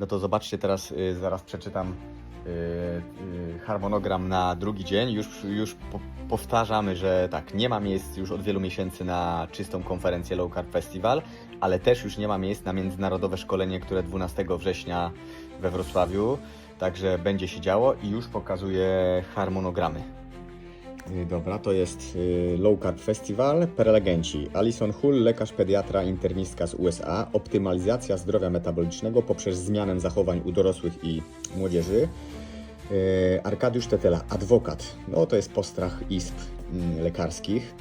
No to zobaczcie teraz, y, zaraz przeczytam y, y, harmonogram na drugi dzień. Już, już po, powtarzamy, że tak, nie ma miejsc już od wielu miesięcy na czystą konferencję Low Carb Festival, ale też już nie ma miejsc na międzynarodowe szkolenie, które 12 września we Wrocławiu. Także będzie się działo i już pokazuję harmonogramy. Y, Dobra, to jest y, Low Carb Festival. Prelegenci Alison Hull, lekarz pediatra internistka z USA. Optymalizacja zdrowia metabolicznego poprzez zmianę zachowań u dorosłych i młodzieży. Y, Arkadiusz Tetela, adwokat. No to jest postrach izb mm, lekarskich.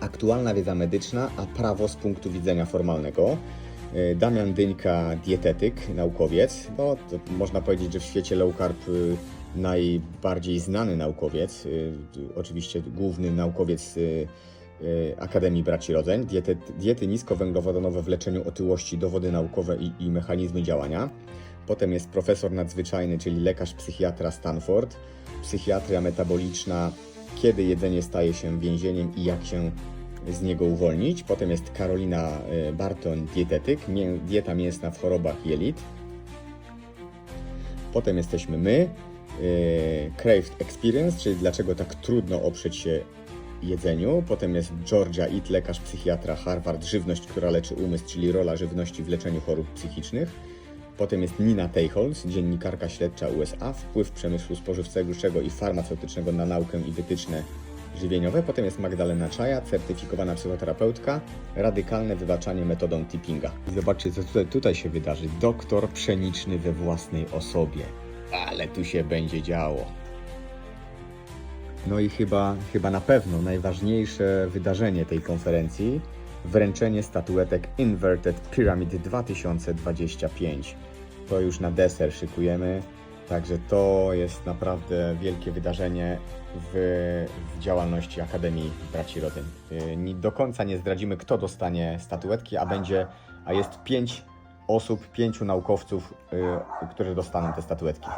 Aktualna wiedza medyczna, a prawo z punktu widzenia formalnego. Damian Dyńka, dietetyk, naukowiec. No, można powiedzieć, że w świecie low carb y, najbardziej znany naukowiec, y, y, oczywiście główny naukowiec y, Akademii Braci Rodzeń, diety, diety niskowęglowodanowe w leczeniu otyłości, dowody naukowe i, i mechanizmy działania. Potem jest profesor nadzwyczajny, czyli lekarz psychiatra Stanford, psychiatria metaboliczna, kiedy jedzenie staje się więzieniem i jak się z niego uwolnić. Potem jest Karolina Barton, dietetyk, dieta mięsna w chorobach jelit. Potem jesteśmy my, y, Craved Experience, czyli dlaczego tak trudno oprzeć się jedzeniu. Potem jest Georgia It, lekarz psychiatra Harvard, żywność, która leczy umysł, czyli rola żywności w leczeniu chorób psychicznych. Potem jest Nina Teichholz, dziennikarka śledcza USA, wpływ przemysłu spożywczego i farmaceutycznego na naukę i wytyczne żywieniowe. Potem jest Magdalena Czaja, certyfikowana psychoterapeutka, radykalne wybaczanie metodą tippinga. I zobaczcie, co tutaj, tutaj się wydarzy. Doktor pszeniczny we własnej osobie. Ale tu się będzie działo. No i chyba, chyba na pewno najważniejsze wydarzenie tej konferencji wręczenie statuetek Inverted Pyramid 2025. To już na deser szykujemy, także to jest naprawdę wielkie wydarzenie w, w działalności Akademii Braci Rodzeń. Yy, ni- Do końca nie zdradzimy, kto dostanie statuetki, a będzie, a jest pięć osób, pięciu naukowców, yy, którzy dostaną te statuetki.